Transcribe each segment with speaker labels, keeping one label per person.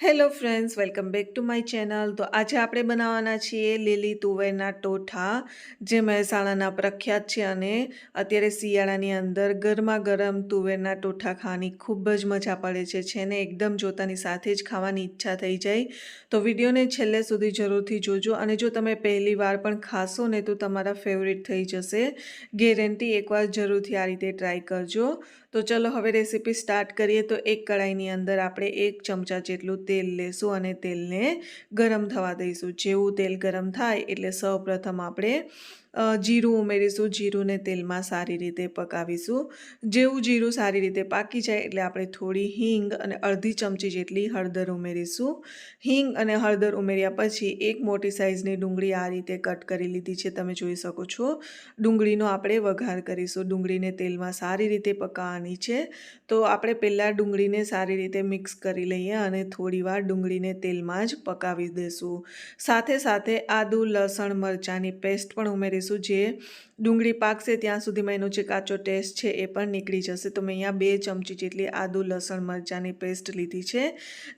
Speaker 1: Hello friends welcome back to my channel તો આજે આપણે બનાવવાના છીએ લીલી તુવેરના ટોઠા, જે મહેસાણાના પ્રખ્યાત છે અને અત્યારે શિયાળાની અંદર ગરમા ગરમ તુવેરના ટોઠા ખાવાની ખૂબ જ મજા પડે છે. છે ને એકદમ જોતાની સાથે જ ખાવાની ઈચ્છા થઈ જાય. તો વિડીયોને છેલ્લે સુધી જરૂરથી જોજો અને જો તમે પહેલી વાર પણ ખાશો ને તો તમારા ફેવરિટ થઈ જશે. ગેરંટી એકવાર જરૂરથી આ રીતે ટ્રાય કરજો. તો ચલો હવે રેસીપી સ્ટાર્ટ કરીએ. તો એક કડાઈની અંદર આપણે એક ચમચા જેટલું તેલ લેશું અને તેલને ગરમ થવા દઈશું. જેવું તેલ ગરમ થાય એટલે સૌપ્રથમ આપણે જીરું ઉમેરીશું, જીરુંને તેલમાં સારી રીતે પકાવીશું. જેવું જીરું સારી રીતે પાકી જાય એટલે આપણે થોડી હિંગ અને અડધી ચમચી જેટલી હળદર ઉમેરીશું. હિંગ અને હળદર ઉમેર્યા પછી એક મોટી સાઇઝની ડુંગળી આ રીતે કટ કરી લીધી છે, તમે જોઈ શકો છો. ડુંગળીનો આપણે વઘાર કરીશું. ડુંગળીને તેલમાં સારી રીતે પકાવવાની છે. તો આપણે પહેલાં ડુંગળીને સારી રીતે મિક્સ કરી લઈએ અને થોડીવાર ડુંગળીને તેલમાં જ પકાવી દઈશું સાથે સાથે આદુ, લસણ, મરચાંની પેસ્ટ પણ ઉમેરીશું જે ડુંગળી પાકશે ત્યાં સુધીમાં એનો જે કાચો ટેસ્ટ છે એ પણ નીકળી જશે. તો મેં અહીંયા બે ચમચી જેટલી આદુ, લસણ, મરચાંની પેસ્ટ લીધી છે.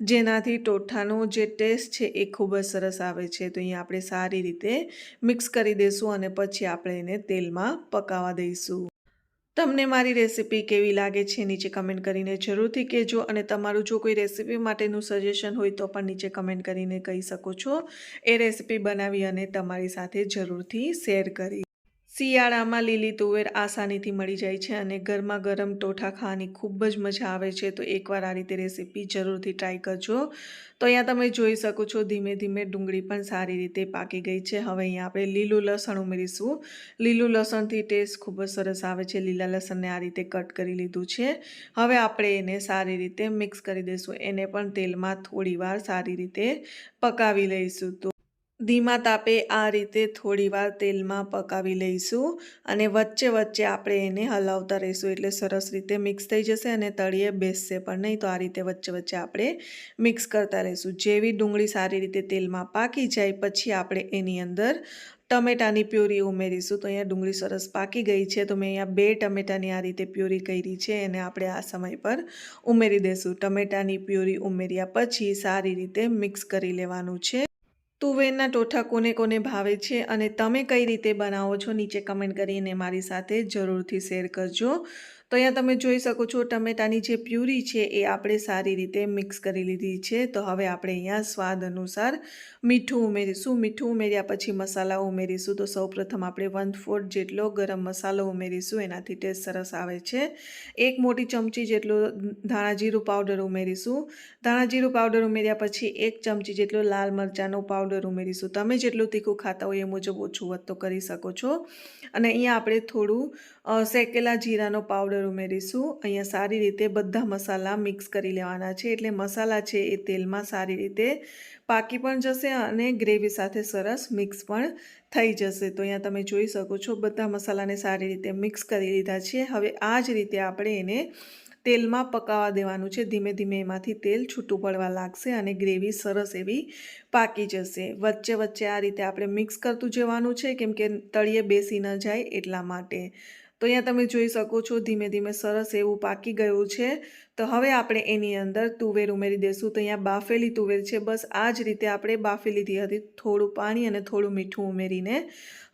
Speaker 1: જેનાથી ટોઠાનો જે ટેસ્ટ છે એ ખૂબ જ સરસ આવે છે. તો અહીંયા આપણે સારી રીતે મિક્સ કરી દઈશું અને પછી આપણે એને તેલમાં પકાવવા દઈશું. તમને મારી રેસિપી કેવી લાગે છે નીચે કમેન્ટ કરીને જરૂરથી કહેજો અને તમારું જો કોઈ રેસિપી માટેનું સજેશન હોય તો પણ નીચે કમેન્ટ કરીને કહી શકો છો. એ રેસિપી બનાવી અને તમારી સાથે જરૂરથી શેર કરી શિયાળામાં લીલી તુવેર આસાનીથી મળી જાય છે અને ગરમા ગરમ ટોઠા ખાવાની ખૂબ જ મજા આવે છે. તો એકવાર આ રીતે રેસીપી જરૂરથી ટ્રાય કરજો. તો અહીંયા તમે જોઈ શકો છો, ધીમે ધીમે ડુંગળી પણ સારી રીતે પાકી ગઈ છે. હવે અહીંયા આપણે લીલું લસણ ઉમેરીશું. લીલું લસણથી ટેસ્ટ ખૂબ જ સરસ આવે છે. લીલા લસણને આ રીતે કટ કરી લીધું છે. હવે આપણે એને સારી રીતે મિક્સ કરી દઈશું. એને પણ તેલમાં થોડીવાર સારી રીતે પકાવી લઈશું. તો ધીમા તાપે આ રીતે થોડીવાર તેલમાં પકાવી લઈશું અને વચ્ચે વચ્ચે આપણે એને હલાવતા રહીશું. એટલે સરસ રીતે મિક્સ થઈ જશે અને તળીએ બેસશે પણ નહીં, તો આ રીતે વચ્ચે વચ્ચે આપણે મિક્સ કરતા રહીશું. જેવી ડુંગળી સારી રીતે તેલમાં પાકી જાય, પછી આપણે એની અંદર ટમેટાની પ્યુરી ઉમેરીશું. તો અહીંયા ડુંગળી સરસ પાકી ગઈ છે, તો મેં અહીંયા બે ટમેટાની આ રીતે પ્યુરી કરી છે, એને આપણે આ સમય પર ઉમેરી દઈશું ટમેટાની પ્યુરી ઉમેર્યા પછી સારી રીતે મિક્સ કરી લેવાનું છે. તુવેરના ટોઠા કોને કોને ભાવે છે અને તમે કઈ રીતે બનાવો છો નીચે કમેન્ટ કરીને મારી સાથે જરૂરથી શેર કરજો. તો અહીંયા તમે જોઈ શકો છો ટમેટાની જે પ્યુરી છે એ આપણે સારી રીતે મિક્સ કરી લીધી છે. તો હવે આપણે અહીંયા સ્વાદ અનુસાર મીઠું ઉમેરીશું. મીઠું ઉમેર્યા પછી મસાલા ઉમેરીશું. તો સૌપ્રથમ આપણે વન ફોર્થ જેટલો ગરમ મસાલો ઉમેરીશું. એનાથી ટેસ્ટ સરસ આવે છે. એક મોટી ચમચી જેટલો ધાણાજીરું પાવડર ઉમેરીશું. ધાણાજીરું પાવડર ઉમેર્યા પછી એક ચમચી જેટલો લાલ મરચાંનો પાવડર ઉમેરીશું. તમે જેટલું તીખું ખાતા હોય એ મુજબ ઓછું વધતો કરી શકો છો. અને અહીંયા આપણે થોડું શેકેલા જીરાનો પાવડર ઉમેરીશું. અહીંયા સારી રીતે બધા મસાલા મિક્સ કરી લેવાના છે. એટલે મસાલા છે એ તેલમાં સારી રીતે પાકી પણ જશે અને ગ્રેવી સાથે સરસ મિક્સ પણ થઈ જશે. તો અહીંયા તમે જોઈ શકો છો બધા મસાલાને સારી રીતે મિક્સ કરી લીધા છે. હવે આ જ રીતે આપણે એને તેલમાં પકાવવા દેવાનું છે. ધીમે ધીમે એમાંથી તેલ છૂટું પડવા લાગશે અને ગ્રેવી સરસ એવી પાકી જશે. વચ્ચે વચ્ચે આ રીતે આપણે મિક્સ કરતું જવાનું છે. કેમ કે તળિયે બેસી ન જાય એટલા માટે. તો અહીંયા તમે જોઈ શકો છો, ધીમે ધીમે સરસ એવું પાકી ગયું છે. તો હવે આપણે એની અંદર તુવેર ઉમેરી દઈશું તો અહીંયા બાફેલી તુવેર છે. બસ આ જ રીતે આપણે બાફી લીધી હતી. થોડું પાણી અને થોડું મીઠું ઉમેરીને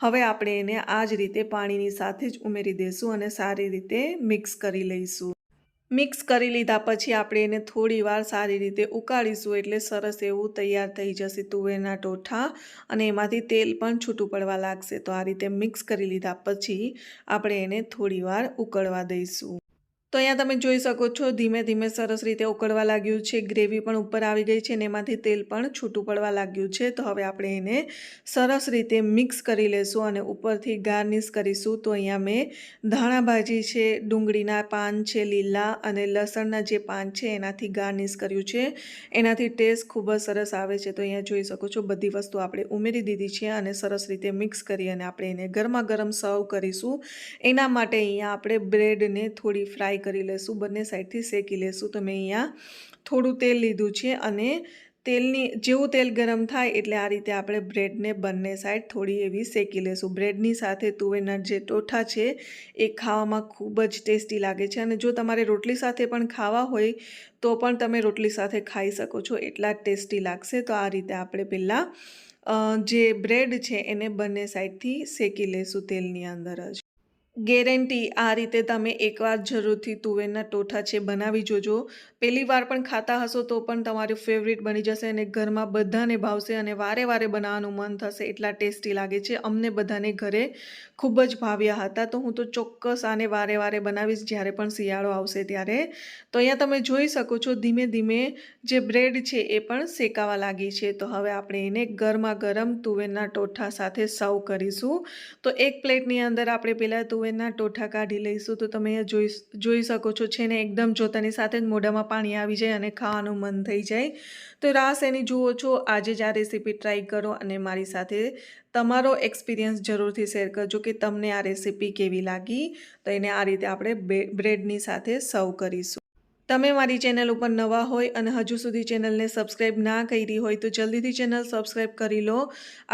Speaker 1: હવે આપણે એને આ જ રીતે પાણીની સાથે જ ઉમેરી દઈશું અને સારી રીતે મિક્સ કરી લઈશું. મિક્સ કરી લીધા પછી આપણે એને થોડી વાર સારી રીતે ઉકાળીશું એટલે સરસ એવું તૈયાર થઈ જશે તુવેરના ટોઠા અને એમાંથી તેલ પણ છૂટું પડવા લાગશે. તો આ રીતે મિક્સ કરી લીધા પછી આપણે એને થોડી વાર ઉકળવા દઈશું. તો અહીંયા તમે જોઈ શકો છો, ધીમે ધીમે સરસ રીતે ઉકળવા લાગ્યું છે, ગ્રેવી પણ ઉપર આવી ગઈ છે અને એમાંથી તેલ પણ છૂટું પડવા લાગ્યું છે. તો હવે આપણે એને સરસ રીતે મિક્સ કરી લેશું અને ઉપરથી ગાર્નિશ કરીશું. તો અહીંયા મેં ધાણા ભાજી છે, ડુંગળીના પાન છે, લીલા અને લસણના જે પાન છે એનાથી ગાર્નિશ કર્યું છે. એનાથી ટેસ્ટ ખૂબ જ સરસ આવે છે. તો અહીંયા જોઈ શકો છો, બધી વસ્તુ આપણે ઉમેરી દીધી છે અને સરસ રીતે મિક્સ કરી અને આપણે એને ગરમા ગરમ સર્વ કરીશું. એના માટે અહીંયા આપણે બ્રેડને થોડી ફ્રાય કરી લેશું, બંને સાઈડથી શેકી લેશું. તો મેં અહીંયા થોડું તેલ લીધું છે અને તેલની, જેવું તેલ ગરમ થાય એટલે આ રીતે આપણે બ્રેડને બંને સાઈડ થોડી એવી શેકી લેશું. બ્રેડની સાથે તુવેરના જે ટોઠા છે એ ખાવામાં ખૂબ જ ટેસ્ટી લાગે છે અને જો તમારે રોટલી સાથે પણ ખાવા હોય તો પણ તમે રોટલી સાથે ખાઈ શકો છો. એટલા ટેસ્ટી લાગશે. તો આ રીતે આપણે પહેલાં જે બ્રેડ છે એને બંને સાઈડથી શેકી લેશું તેલની અંદર જ. ગેરંટી આ રીતે તમે એકવાર જરૂરથી તુવેરના ટોઠા છે બનાવી જોજો. પહેલી વાર પણ ખાતા હશો તો પણ તમારું ફેવરિટ બની જશે અને ઘરમાં બધાને ભાવશે અને વારે વારે બનાવવાનું મન થશે એટલા ટેસ્ટી લાગે છે. અમને બધાને ઘરે ખૂબ જ ભાવ્યા હતા. તો હું તો ચોક્કસ આને વારે વારે બનાવીશ જ્યારે પણ શિયાળો આવશે ત્યારે. તો અહીંયા તમે જોઈ શકો છો ધીમે ધીમે જે બ્રેડ છે એ પણ શેકાવા લાગી છે. તો હવે આપણે એને ગરમા ગરમ તુવેરના ટોઠા સાથે સર્વ કરીશું. તો એક પ્લેટની અંદર આપણે પહેલાં તુવેરના ટોઠા કાઢી લઈશું તો તમે જોઈ જોઈ શકો છો છે ને એકદમ જોતાની સાથે જ મોઢામાં પાણી આવી જાય અને ખાવાનું મન થઈ જાય. તો રાસ એની જુઓ છો, આજે જ આ રેસીપી ટ્રાય કરો અને મારી સાથે તમારો એક્સપિરિયન્સ જરૂરથી શેર કરજો કે તમને આ રેસીપી કેવી લાગી. તો એને આ રીતે આપણે બ્રે- બ્રેડની સાથે સર્વ કરીશું. તમે મારી ચેનલ ઉપર નવા હોય અને હજુ સુધી ચેનલને સબસ્ક્રાઈબ ના કરી હોય તો જલ્દીથી ચેનલ સબસ્ક્રાઈબ કરી લો.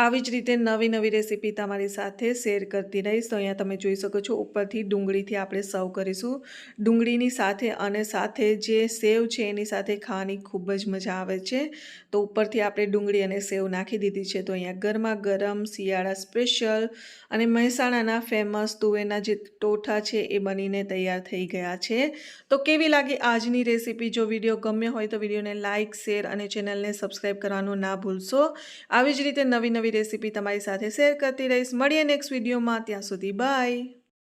Speaker 1: આવી જ રીતે નવી નવી રેસીપી તમારી સાથે શેર કરતી રહીશ. તો અહીંયા તમે જોઈ શકો છો, ઉપરથી ડુંગળીથી આપણે સર્વ કરીશું. ડુંગળીની સાથે અને સાથે જે સેવ છે એની સાથે ખાવાની ખૂબ જ મજા આવે છે. તો ઉપરથી આપણે ડુંગળી અને સેવ નાખી દીધી છે. તો અહીંયા ગરમા ગરમ શિયાળા સ્પેશિયલ અને મહેસાણાના ફેમસ તુવેરના જે ટોઠા છે એ બનીને તૈયાર થઈ ગયા છે. તો કેવી લાગી આજની રેસીપી જો વીડિયો ગમ્યો હોય તો વિડીયોને લાઇક, શેર અને ચેનલને સબસ્ક્રાઈબ કરવાનું ના ભૂલશો. આવી જ રીતે નવી નવી રેસીપી તમારી સાથે શેર કરતી રહીશ. મળીએ નેક્સ્ટ વિડીયોમાં. ત્યાં સુધી બાય.